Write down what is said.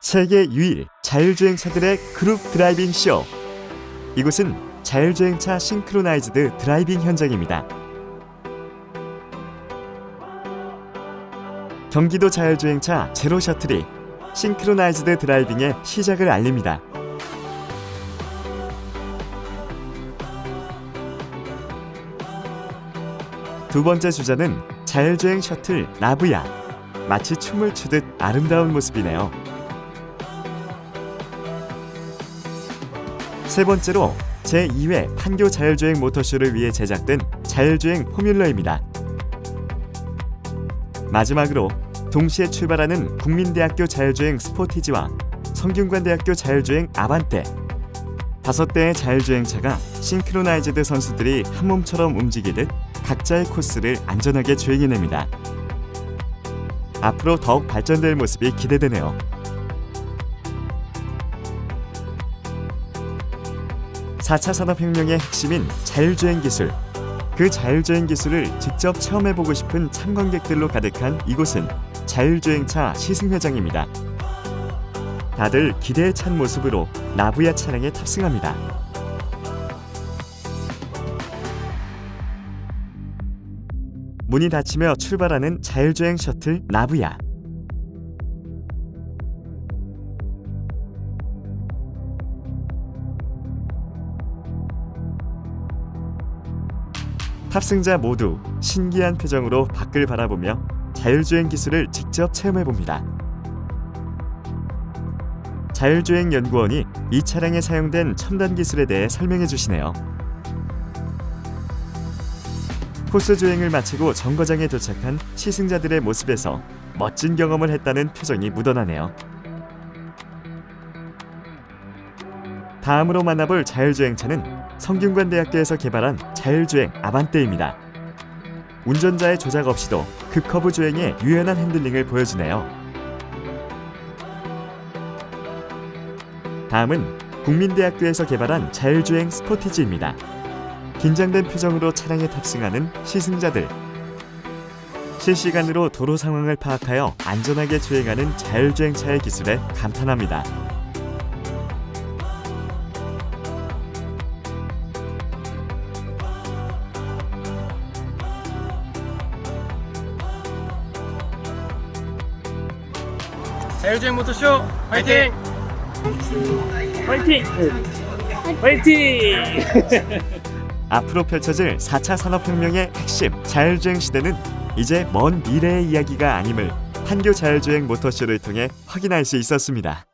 세계 유일 자율주행차들의 그룹 드라이빙 쇼. 이곳은 자율주행차 싱크로나이즈드 드라이빙 현장입니다. 경기도 자율주행차 제로 셔틀이 싱크로나이즈드 드라이빙의 시작을 알립니다. 두 번째 주자는 자율주행 셔틀 나브야. 마치 춤을 추듯 아름다운 모습이네요. 세 번째로 제2회 판교 자율주행 모터쇼를 위해 제작된 자율주행 포뮬러입니다. 마지막으로 동시에 출발하는 국민대학교 자율주행 스포티지와 성균관대학교 자율주행 아반떼 다섯 대의 자율주행차가 싱크로나이즈드 선수들이 한 몸처럼 움직이듯 각자의 코스를 안전하게 주행해냅니다. 앞으로 더욱 발전될 모습이 기대되네요. 사차 산업혁명의 핵심인 자율주행 기술. 그 자율주행 기술을 직접 체험해보고 싶은 참관객들로 가득한 이곳은 자율주행차 시승회장입니다. 다들 기대에 찬 모습으로 나부야 차량에 탑승합니다. 문이 닫히며 출발하는 자율주행 셔틀 나부야. 탑승자 모두 신기한 표정으로 밖을 바라보며 자율주행 기술을 직접 체험해 봅니다. 자율주행 연구원이 이 차량에 사용된 첨단 기술에 대해 설명해 주시네요. 코스 주행을 마치고 정거장에 도착한 시승자들의 모습에서 멋진 경험을 했다는 표정이 묻어나네요. 다음으로 만나볼 자율주행차는 성균관대학교에서 개발한 자율주행 아반떼입니다. 운전자의 조작 없이도 급커브 주행에 유연한 핸들링을 보여주네요. 다음은 국민대학교에서 개발한 자율주행 스포티지입니다. 긴장된 표정으로 차량에 탑승하는 시승자들. 실시간으로 도로 상황을 파악하여 안전하게 주행하는 자율주행차의 기술에 감탄합니다. 자율주행 모터쇼 화이팅! 화이팅! 화이팅! 앞으로 펼쳐질 4차 산업혁명의 핵심 자율주행 시대는 이제 먼 미래의 이야기가 아님을 판교 자율주행 모터쇼를 통해 확인할 수 있었습니다.